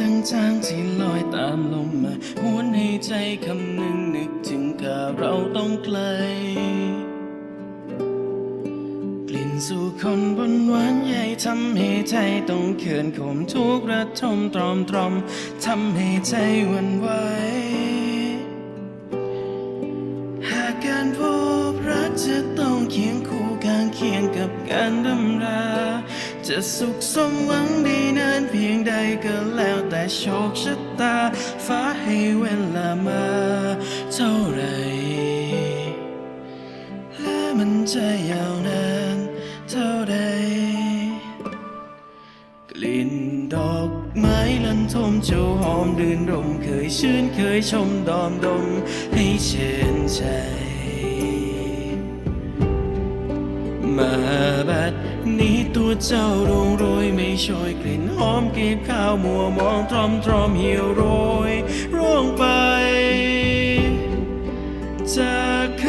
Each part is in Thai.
จางๆที่ลอยตามลมมาหวนให้ใจคำหนึ่งนึกถึงกาเราต้องไกล กลิ่นสู่คนบนหวานใหญ่ทำให้ใจต้องเขินขมทุกระทมตรอมตรอมทำให้ใจวันไหวหากการพบรักจะต้องเคียงคู่ข้างเคียงกับการดำรา จะสุขสมหวังด้นานเพียงใดก็แล้วแต่โชคชะตา ฟ้าให้เวลามาเท่าไรและมันจะยาวนานเท่าใดกลิ่นดอกไม้ลันทมเจ้าหอมดื่นรมเคยชื่นเคยชมดอมดมให้เชื่นใจ มาบัดนี้ตัวเจ้าโรงโรยไม่ช่วยกลิ่นหอมเก็บข้าวมัวมองตรอมตรอมเหี่ยวโรยร่วงไป จากเค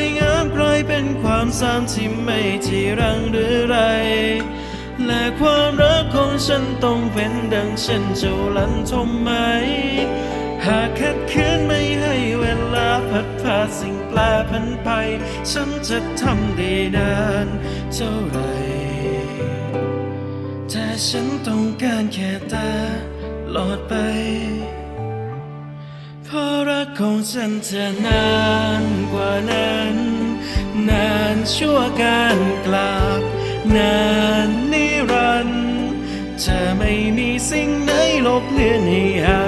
ยงามกลายเป็นความซ้ำที่ไม่จีรังหรือไร และความรักของฉันต้องเป็นดังเช่นเจ้าลันทมไหม หากขัดขืนไม่ให้เวลา พัดพาสิ่งแปลพันไป ฉันจะทำได้นานเท่าไรแต่ฉันต้องการแค่ตาหลอดไปเพราะรักของฉันจะนานกว่านั้น นานชั่วการกลับ นานนิรันดร์จะไม่มีสิ่งไหนลบเลือนให้หา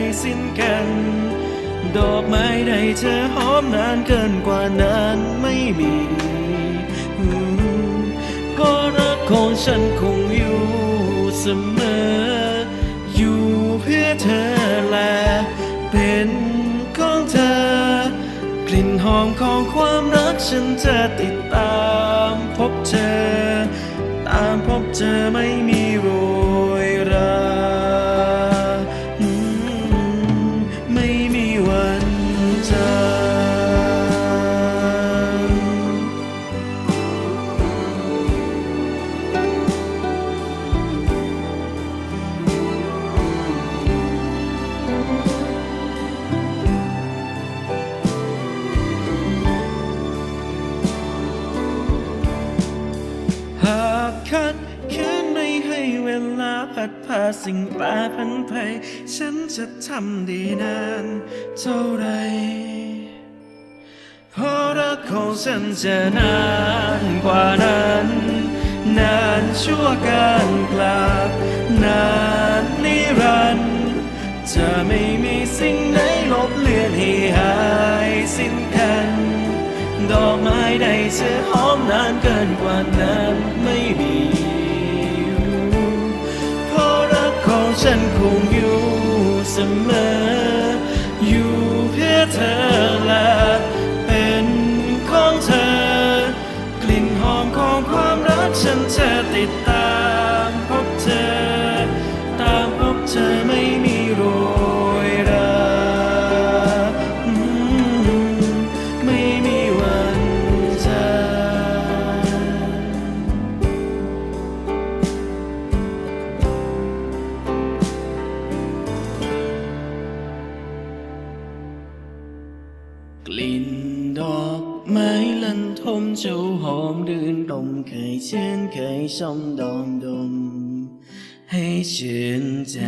ยสิ้นกัน ดอกไม้ ใดจะหอมนานเกินกว่านั้นไม่มีเพราะรักของฉันคงอยู่เสมอ อยู่เพื่อเธอและเป็นของเธอ กลิ่นหอมของความรักฉันจะติดตามพบเธอ ตามพบเธอไม่มี ลาพัดพาสิ่งแปรพันไปฉันจะทำได้นานเท่าไรเพราะรักของฉันจะนานกว่านั้น นานชั่วการกลับ นานนิรันดร์จะไม่มีสิ่งไหนลบเลือนให้หายสิ้นกันดอกไม้ใดจะหอมนานเกินกว่านั้นไม่มี ฉันคงอยู่เสมอ กลิ่นดอกไม้ลันทมเจ้าหอมดื่นดมเคยชื่นเคยชมดอมดม ให้ชื่นใจ